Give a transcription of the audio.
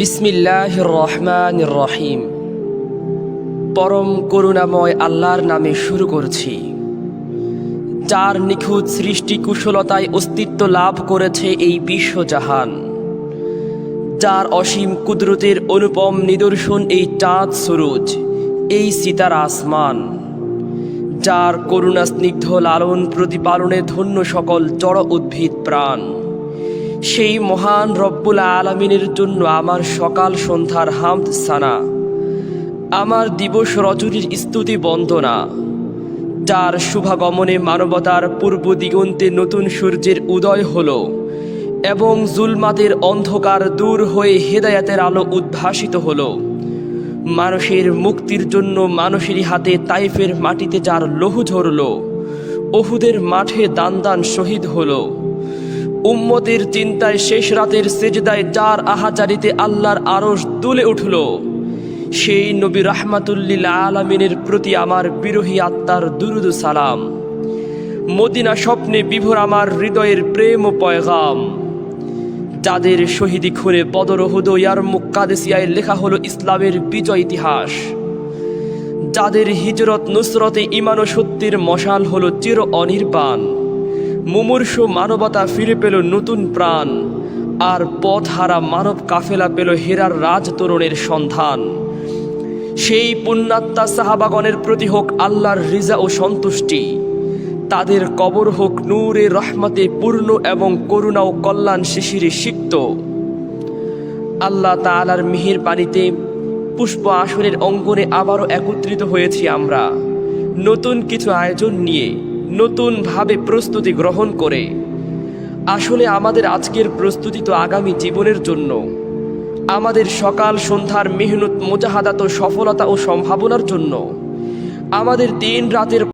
বিসমিল্লাহ রহমান রহিম পরম করুণাময় আল্লাহর নামে শুরু করছি। যার নিখুঁত সৃষ্টি কুশলতায় অস্তিত্ব লাভ করেছে এই বিশ্বজাহান। যার অসীম কুদরতের অনুপম নিদর্শন এই চাঁদ সুরুজ, এই সিতার আসমান। যার করুণা স্নিগ্ধ লালন প্রতিপালনে ধন্য সকল জড় উদ্ভিদ প্রাণ। সেই মহান রব্বুল আলমিনের জন্য আমার সকাল সন্ধ্যার হামদ সানা। আমার দিবস রজনীর স্তুতি বন্দনা। যার শুভাগমনে মানবতার পূর্ব দিগন্তে নতুন সূর্যের উদয় হল এবং জুলমাতের অন্ধকার দূর হয়ে হেদায়াতের আলো উদ্ভাসিত হলো। মানুষের মুক্তির জন্য মানুষেরই হাতে তাইফের মাটিতে যার লহু ঝরল, ওহুদের মাঠে দান দান শহীদ হলো। উম্মতের চিন্তায় শেষ রাতের সেজদায় যার আহাজারিতে আল্লাহর আরশ দুলে উঠল। সেই নবী রাহমাতুল্লিল আলমিনের প্রতি আমার বিরোহী আত্মার দুরুদ সালাম। মদিনা স্বপ্নে বিভোর আমার হৃদয়ের প্রেম ও পয়গাম। যাদের শহীদি খুনে বদরহুদ ইয়ার মুক্কাদেসিয়ায় লেখা হলো ইসলামের বিজয় ইতিহাস। যাদের হিজরত নুসরতে ইমান সত্যের মশাল হলো চির অনির্বাণ। মুমূর্ষ মানবতা ফিরে পেল নতুন প্রাণ, আর পথ হারা মানব কাফেলা পেল হেরার রাজ তরুণের সন্ধান। সেই পুণ্যাত্মা সাহাবাগণের প্রতি হোক আল্লাহর রিজা ও সন্তুষ্টি, তাদের কবর হোক নূরে রহমতে পূর্ণ এবং করুণা ও কল্যাণ শিশিরে সিক্ত। আল্লাহ তালার মিহির পানিতে পুষ্প আসনের অঙ্গনে আবারও একত্রিত হয়েছি আমরা। নতুন কিছু আয়োজন নিয়ে নতুনভাবে প্রস্তুতি গ্রহণ করে। আসলে আমাদের আজকের প্রস্তুতি তো আগামী জীবনের জন্য। আমাদের সকাল সন্ধ্যার মেহনত, মোজাহাদাত সফলতা ও সম্ভাবনার জন্য। আমাদের দিন রাতের